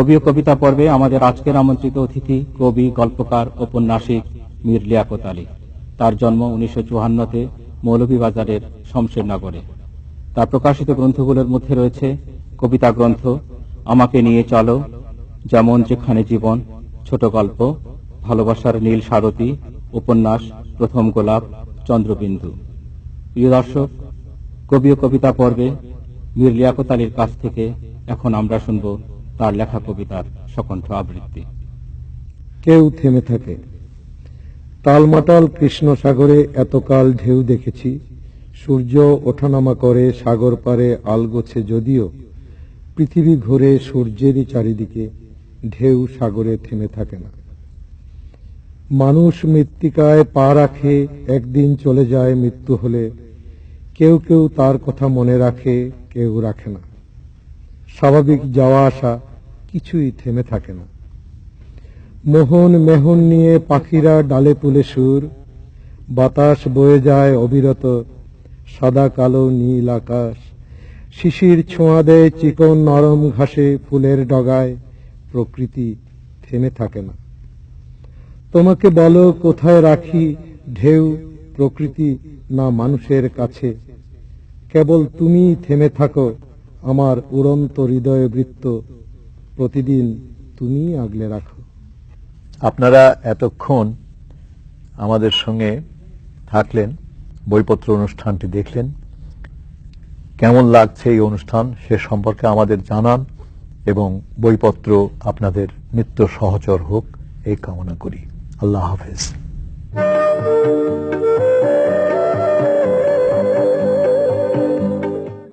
কবি ও কবিতা পর্বে আমাদের আজকের আমন্ত্রিত অতিথি কবি, গল্পকার ঔপন্যাসিক মীর লিয়াকত আলী। তার জন্ম উনিশশো চুয়ান্নতে মৌলভীবাজারের শমশেরনগরে। তার প্রকাশিত গ্রন্থগুলোর মধ্যে রয়েছে কবিতা গ্রন্থ, আমাকে নিয়ে চলো, যেমন যেখানে জীবন, ছোট গল্প, ভালোবাসার নীল সারথী, উপন্যাস, প্রথম গোলাপ, চন্দ্রবিন্দু। প্রিয় দর্শক কবি ও কবিতা পর্বে মীর লিয়াকত আলীর কাছ থেকে এখন আমরা শুনব তার লেখা কবিতার সকণ্ঠ আবৃত্তি। কেউ থেমে থাকে। টালমাটাল কৃষ্ণ সাগরে এতকাল ঢেউ দেখেছি। সূর্য ওঠানামা করে সাগর পারে আলগোছে যদিও। পৃথিবী ঘুরে সূর্যেরই চারিদিকে, ঢেউ সাগরে থেমে থাকে না। মানুষ মৃত্তিকায় পা রাখে, একদিন চলে যায় মৃত্যু হলে। কেউ কেউ তার কথা মনে রাখে, কেউ রাখে না। স্বাভাবিক যাওয়া আসা কিছুই থেমে থাকে না। মোহন মেহন নিয়ে পাখিরা ডালে তুলে সুর, বাতাস বয়ে যায় অবিরত, সাদা, কালো, নীল আকাশ। শিশির ছোঁয়া দেয় চিকন নরম ঘাসে ফুলের ডগায়, প্রকৃতি থেমে থাকে না। তোমাকে বলো কোথায় রাখি ঢেউ, প্রকৃতি না মানুষের কাছে। কেবল তুমি থেমে থাকো, আমার উড়ন্ত হৃদয় বৃত্ত। প্রতিদিন তুমি আগলে রাখো। আপনারা এতক্ষণ আমাদের সঙ্গে থাকলেন, বইপত্র অনুষ্ঠানটি দেখলেন। কেমন লাগছে এই অনুষ্ঠান সে সম্পর্কে আমাদের জানান এবং বইপত্র আপনাদের নিত্য সহচর হোক, এই কামনা করি। আল্লাহ হাফেজ।